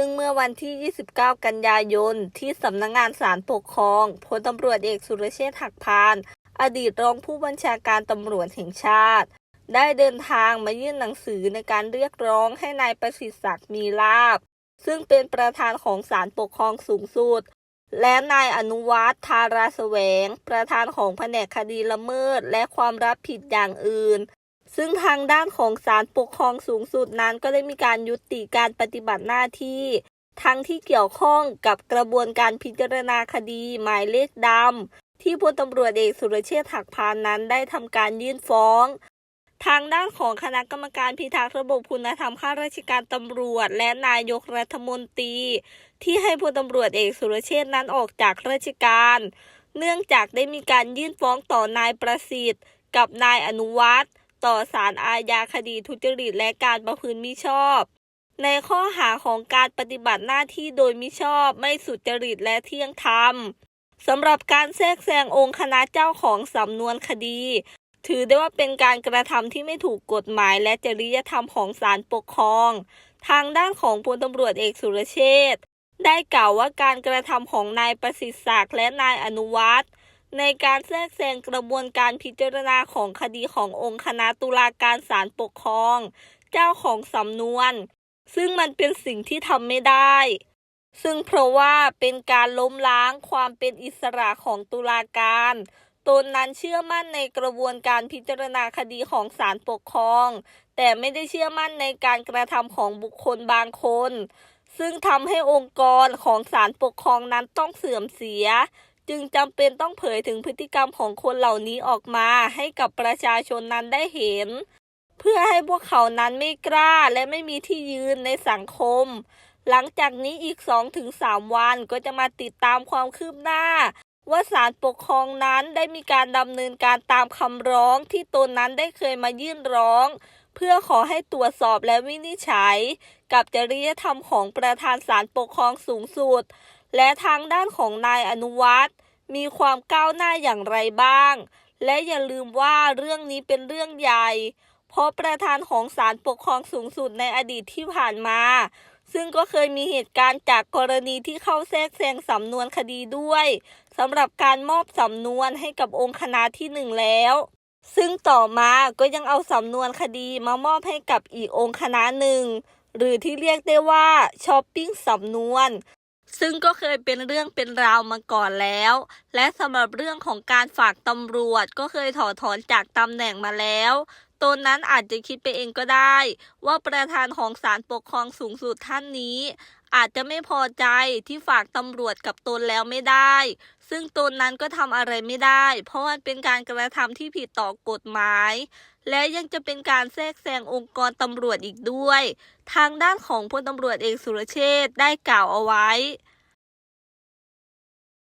ซึ่งเมื่อวันที่ 29 กันยายน ที่สำนักงงานศาลปกครองพลตำรวจเอกสุรเชษฐ์หักพาน อดีตรองผู้บัญชาการตำรวจแห่งชาติ ได้เดินทางมายื่นหนังสือในการเรียกร้องให้นายประสิทธิ์ศักดิ์มีลาบ ซึ่งเป็นประธานของศาลปกครองสูงสุดและนายอนุวัฒน์ทาราสแสวง ประธานของแผนกคดีละเมิด และความรับผิดอย่างอื่น ซึ่งทางด้านของศาลปกครองสูงสุดนั้นก็ได้มีการยุติการปฏิบัติหน้าที่ ทั้งที่เกี่ยวข้องกับกระบวนการพิจารณาคดีหมายเลขดำที่พลตำรวจเอกสุรเชษฐ์หักพานนั้นได้ทำการยื่นฟ้อง ทางด้านของคณะกรรมการพิทักษ์ระบบคุณธรรมข้าราชการตำรวจ และนายกรัฐมนตรี ที่ให้พลตำรวจเอกสุรเชษฐ์นั้นออกจากราชการ เนื่องจากได้มีการยื่นฟ้องต่อนายประสิทธิ์ กับนายอนุวัฒน์ ต่อศาลอาญาคดีทุจริตและการประพฤติมิชอบ ในข้อหาของการปฏิบัติหน้าที่โดยมิชอบไม่สุจริตและเที่ยงธรรมสำหรับการแทรกแซงองค์คณะเจ้าของสำนวนคดี ถือได้ว่าเป็นการกระทำที่ไม่ถูกกฎหมายและจริยธรรมของศาลปกครอง ทางด้านของพลตำรวจเอกสุรเชษได้กล่าวว่าการกระทำของนายประสิทธิ์ศักดิ์และนายอนุวัฒน์ ในการแทรกแซงกระบวนการพิจารณาของคดีขององค์คณะตุลาการศาลปกครอง เจ้าของสำนวน ซึ่งมันเป็นสิ่งที่ทำไม่ได้ ซึ่งเพราะว่าเป็นการล้มล้างความเป็นอิสระของตุลาการตนนั้นเชื่อมั่นในกระบวนการพิจารณาคดีของศาลปกครอง แต่ไม่ได้เชื่อมั่นในการกระทำของบุคคลบางคน ซึ่งทำให้องค์กรของศาลปกครองนั้นต้องเสื่อมเสีย จึงจำเป็นต้องเผยถึงพฤติกรรมของคนเหล่านี้ออกมาให้กับประชาชนนั้นได้เห็น เพื่อให้พวกเขานั้นไม่กล้าและไม่มีที่ยืนในสังคม หลังจากนี้อีก 2-3 วันก็จะมาติดตามความคืบหน้า ว่าศาลปกครองนั้นได้มีการดำเนินการตามคำร้องที่ตนนั้นได้เคยมายื่นร้อง เพื่อขอให้ตรวจสอบและวินิจฉัย กับจริยธรรมของประธานศาลปกครองสูงสุดและทางด้านของนายอนุวัฒน์ มีความก้าวหน้าอย่างไรบ้าง และอย่าลืมว่าเรื่องนี้เป็นเรื่องใหญ่ เพราะประธานของศาลปกครองสูงสุดในอดีตที่ผ่านมา ซึ่งก็เคยมีเหตุการณ์จากกรณีที่เข้าแทรกแซงสำนวนคดีด้วยสำหรับการมอบสำนวนให้กับองค์คณะที่หนึ่งแล้ว ซึ่งต่อมาก็ยังเอาสำนวนคดีมามอบให้กับอีกองค์คณะหนึ่งหรือที่เรียกได้ว่าช้อปปิ้งสำนวน ซึ่งก็เคยเป็นเรื่องเป็นราวมาก่อนแล้ว และสำหรับเรื่องของการฝากตำรวจก็เคยถอดถอนจากตำแหน่งมาแล้วตนนั้นอาจจะคิดไปเองก็ได้ ว่าประธานของศาลปกครองสูงสุดท่านนี้ อาจจะไม่พอใจที่ฝากตำรวจกับตนแล้วไม่ได้ ซึ่งตนนั้นก็ทำอะไรไม่ได้ เพราะมันเป็นการกระทำที่ผิดต่อกฎหมาย และยังจะเป็นการแทรกแซงองค์กรตำรวจอีกด้วย ทางด้านของพลตำรวจเอกสุรเชษได้กล่าวเอาไว้